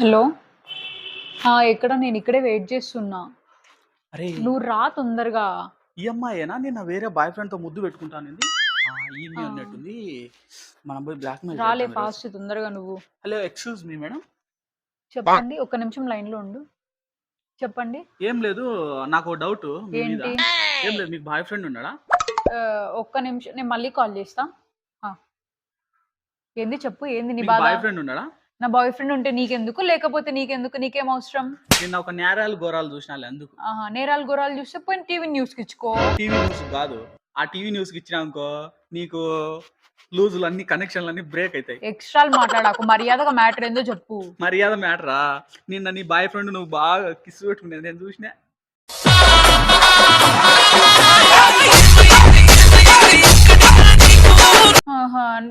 Hello. ఎక్కడ? నేను ఇక్కడే వెయిట్ చేస్తున్నా. అరే. నువ్వు రా తొందరగా. ఈ అమ్మాయేనా? నేను వేరే బాయ్ ఫ్రెండ్తో ముద్దు పెట్టుకుంటానండి ఈమె. అన్నట్టుంది. మనం పోయి బ్లాక్ మెయిల్ రాలే ఫాస్ట్ తొందరగా నువ్వు. హలో ఎక్స్క్యూజ్ మీ మేడం చెప్పండి ఒక్క నిమిషం లైన్లో ఉండు. చెప్పండి. ఏం లేదు నాకు డౌట్ ఏంటి? ఏం లేదు మీకు బాయ్ ఫ్రెండ్ ఉన్నాడా? ఒక్క నిమిషం నేను మళ్ళీ కాల్ చేస్తా. ఏంది చెప్పు ఏంది నీ బాయ్ ఫ్రెండ్ ఉన్నాడా? నా బాయ్ ఫ్రెండ్ ఉంటే నీకెందుకు? లేకపోతే నీకెందుకు? నీకేం అవసరం? నిన్న ఒక నేరాలు ఘోరాలు చూసినా అందుకు. ఆహా నేరాలు గోరాలు చూస్తే పోయి టీవీ న్యూస్కి ఇచ్చుకో టీవీ న్యూస్ కాదు ఆ టీవీ న్యూస్కి ఇచ్చినాకో నీకు లూజులు అన్ని కనెక్షన్లు అన్ని బ్రేక్ అవుతాయి ఎక్స్ట్రాలు మాట్లాడాకు మర్యాదగా మ్యాటర్ ఏందో చెప్పు. మర్యాద మ్యాటరా నిన్న నీ బాయ్ ఫ్రెండ్ నువ్వు బాగా కిస్ పెట్టుకునేది నేను చూసినా.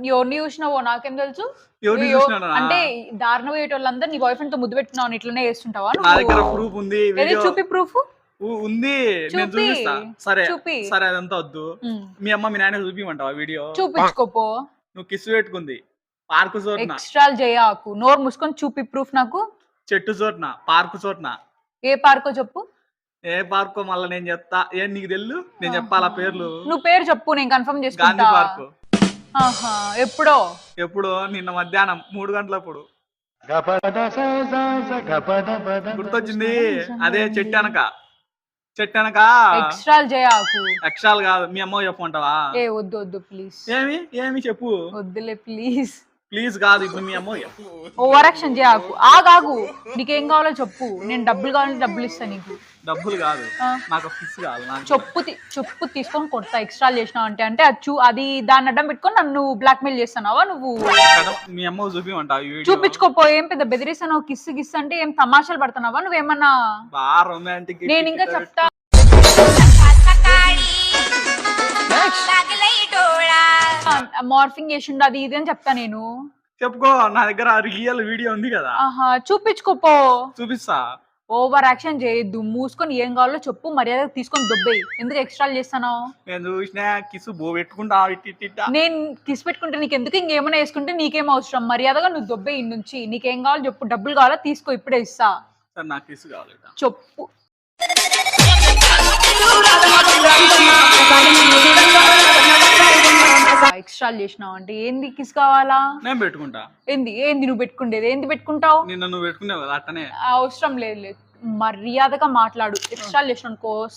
ఎవరిని చూసినావో నాకేం తెలుసు? ఎవరిని అయ్యో, చూసినానా? అంటే దారుణ పోయేటోళ్ళందరూ నీ బాయ్ ఫ్రెండ్తో ముద్దు పెట్టుకున్నావు ఇట్లనే చేస్తుంటావా? నా దగ్గర నువ్వు? ప్రూఫ్ ఉంది ఏది చూపి ప్రూఫ్ ఉ- ఉంది నేను చూపి. చూపిస్తా. సరే చూపి. సరే అదంతా వద్దు. మీ అమ్మ మీ నాయన చూపిమంటావా వీడియో చూపించుకోపో నువ్వు కిస్ పెట్టుకుంది. పార్కు చోట్న ఎక్స్ట్రాలు చేయకు. నోరు మూసుకొని చూపి ప్రూఫ్ నాకు. చెట్టు చోట్న పార్కు చోట్న ఏ పార్కో చెప్పు. ఏ పార్కో మళ్ళీ నేను చెప్తా. ఏం నీకు తెల్లు? నేను చెప్పాలా పేర్లు? నువ్వు పేరు చెప్పు నేను కన్ఫర్మ్ గాంధీ చేసుకుంటా పార్కు ఎప్పుడో? ఎప్పుడు? నిన్న మధ్యాహ్నం మూడు గంటలప్పుడు. గుర్తొచ్చింది? అదే చెట్టు అనక చెట్టు అనక ఎక్స్ట్రాలు చేయకు అక్షరాలు కాదు. మీ అమ్మ చెప్పమంటావా? ఏ వద్దు వద్దు ప్లీజ్ ఏమి? ఏమి చెప్పు? వద్దులే ప్లీజ్ ప్లీజ్ కాదు ఇప్పుడు మీ అమ్మ ఓవర్ యాక్షన్ చేయకు ఆగాగు నీకేం కావాలో చెప్పు. నేను డబ్బులు కావాలంటే డబ్బులు ఇస్తాను నీకు. డబ్బులు కాదు. నాకు కిస్ కాదు చెప్పు. తీ- చెప్పు తీసుకొని కొడతా. ఎక్స్ట్రా చేసినావు అంటే అంటే అది చూ అది దాన్ని అడ్డం పెట్టుకొని నన్ను బ్లాక్మెయిల్ చేస్తున్నావా నువ్వు? మీ అమ్మ వీడియో. చూపించుకోపో ఏం పెద్ద బెదిరిస్తున్నావు? కిస్ గిస్ అంటే ఏం తమాషాలు పడుతున్నావా? నువ్వేమన్నా నేను ఇంకా చెప్తా మార్ఫింగ్ చేసిండు అది ఇది అని చెప్తా నేను. చెప్పుకో నా దగ్గర రియల్ వీడియో ఉంది కదా. ఆహా చూపించుకోపో చూపిస్తా. ఓవర్ యాక్షన్ చేయొద్దు. మూసుకొని ఏం కావాలో చెప్పు మర్యాద తీసుకొని దొబ్బేయి. ఎందుకు ఎక్స్ట్రా చేస్తాను? నేను చూసిన కిస్ బో పెట్టుకుంటా ఇట్టి. నేను కిస్ పెట్టుకుంటే నీకు ఎందుకు ఇంకేమైనా వేసుకుంటే నీకేం అవసరం? మర్యాదగా నువ్వు దొబ్బే నుంచి నీకేం కావాలో చెప్పు. డబ్బులు కావాలా తీసుకో ఇప్పుడే ఇస్తా. సరే నాకు కిస్ కావాలి. చెప్పు. ఎక్స్ట్రా చేసినావు అంటే? ఏంది కిస్ కావాలా? నేను పెట్టుకుంటా. ఏంది? ఏంది నువ్వు పెట్టుకుండేది? ఏంది పెట్టుకుంటావు? నిన్న నువ్వు పెట్టుకున్నావు కదా అట్టనే అవసరం లేదు లేదు. మర్యాదగా మాట్లాడు. ఎక్స్ట్రా చేసిన అనుకో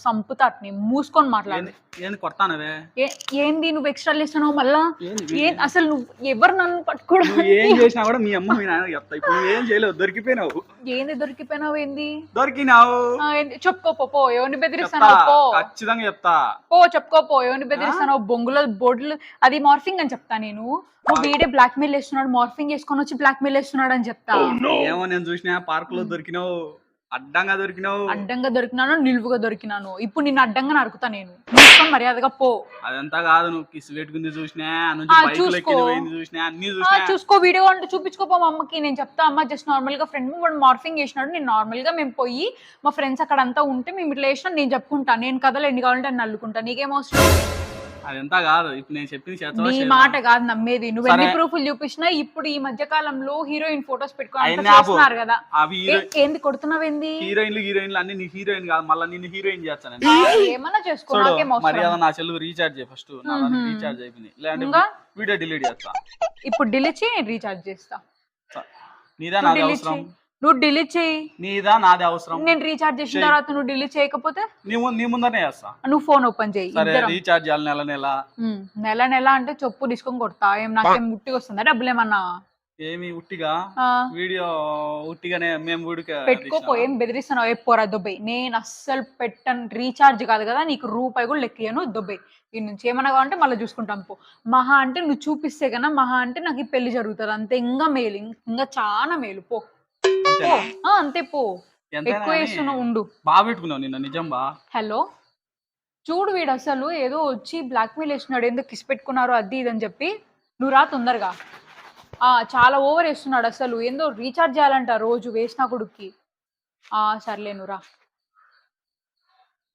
మూసుకొని మాట్లాడు. ఏంది? ఏంది కొడతానవే? ఏ- ఏంది నువ్వు ఎక్స్ట్రా చేస్తున్నావు మళ్ళా? ఏం అసలు నువ్వు ఎవరు నన్ను పట్టుకోవడం? ఏం చేసినా కూడా మీ అమ్మ మీ నాన్న చెప్తా. ఇప్పుడు ఏం చేయలేవు దొరికిపోయినావు. ఏంది దొరికిపోయినావు ఏంది? దొరికినావు? చెప్పుకోపో పో ఎవరిని చెప్తా బెదిరిస్తున్నావు పో. ఖచ్చితంగా చెప్తా. పో చెప్పుకోపో ఎవరిని బెదిరిస్తున్నావు బొంగులో బోర్డులు అది మార్ఫింగ్ అని చెప్తా నేను. నువ్వు వీడే బ్లాక్ మెయిల్ వేస్తున్నాడు మార్ఫింగ్ చేసుకొని వచ్చి బ్లాక్ మెయిల్ వేస్తున్నాడు అని చెప్తా. ఏమో నేను చూసిన పార్క్లో దొరికినావు. అడ్డంగా దొరికినావు. అడ్డంగా దొరికినాను నిలువుగా దొరికినాను. ఇప్పుడు నిన్ను అడ్డంగా నరుకుతా నేను. మర్యాదగా పో. అదంతా కాదు నువ్వు కిస్ పెట్టుకుంది చూసినా చూసుకో. చూసుకో వీడియో అంటే చూపించుకోపో మా అమ్మకి. నేను చెప్తా అమ్మ జస్ట్ నార్మల్గా ఫ్రెండ్ వాడు మార్ఫింగ్ చేసినాడు. నేను నార్మల్గా మేము పోయి మా ఫ్రెండ్స్ అక్కడ అంతా ఉంటే మేము ఇట్లా చేసినా నేను చెప్పుకుంటా. నేను కథలు ఎన్ని కావాలంటే అన్ని అల్లుకుంటా. నీకేం అవసరం? అదంతా కాదు. ఇప్పుడు నేను చెప్పింది నీ? మాట కాదు నమ్మేది. నువ్వు ఎన్ని. ప్రూఫ్లు చూపించినా ఇప్పుడు ఈ మధ్య కాలంలో హీరోయిన్ ఫొటోస్ పెట్టుకొని అంతా అయినా ఆపు. చేస్తున్నారు కదా. అవి ఏంది కొడుతున్నావేంది? హీరోయిన్లు హీరోయిన్లు అన్ని నీ హీరోయిన్ కాదు. మళ్ళీ నిన్ను హీరోయిన్ చేస్తాను ఏమన్నా చేసుకో నాకేం మర్యాద నా చెల్లు రీఛార్జ్ చేయి ఫస్ట్ నా. రీఛార్జ్ అయిపోయింది. లేదంటే? వీడియో డిలీట్ చేస్తా. ఇప్పుడు డిలీట్ చేయి రీఛార్జ్ చేస్తా. నీదా డిలీట్ అవసరం? నువ్వు డిలీట్ చేయి. నీదా నాది అవసరం. నేను రీఛార్జ్ చేసిన. తర్వాత నువ్వు డిలీట్ చేయకపోతే? నీ ము- నీ ముందరనే చేస్తా. నువ్వు ఫోన్ ఓపెన్ చేయి సరే ఇద్దరం. రీఛార్జ్ చేయాలి నెల నెల. ఉమ్, నెల నెల అంటే చెప్పు తీసుకొని కొడతా. ఏం నాకేం ముట్టిగా వస్తుందా? డబ్బులు ఏమన్నా? ఏమి ఉట్టిగా? ఆ, వీడియో ఉట్టిగానే మేము ఊడికి పెట్టుకోపో ఏం బెదిరిస్తున్నావు? ఏ పోరా దొబ్బై. నేను అస్సలు పెట్టను రీఛార్జ్ కాదు కదా నీకు రూపాయి కూడా లెక్కను దొబ్బై. ఈ నుంచి ఏమన్నా కావాలంటే మళ్ళీ చూసుకుంటాం పో. మహా అంటే నువ్వు చూపిస్తే కన్నా మహా అంటే నాకు ఈ పెళ్ళి జరుగుతుంది. అంతే ఇంకా మేలు ఇంకా చాలా మేలు. పో. ఆ, అంతే పో. ఎక్కువ వేస్తున్నావు ఉండు. బాగా పెట్టుకున్నావు నిన్న నిజం బా. హలో? చూడు వీడు అసలు ఏదో వచ్చి బ్లాక్మెయిల్ వేస్తున్నాడు ఎందుకు కిస్ పెట్టుకున్నారు అది ఇది అని చెప్పి. నువ్వు రా తొందరగా. ఆ చాలా ఓవర్ వేస్తున్నాడు అసలు. ఏందో రీఛార్జ్ చేయాలంట రోజు వేసిన కొడుక్కి. ఆ సర్లే నువ్వు రా.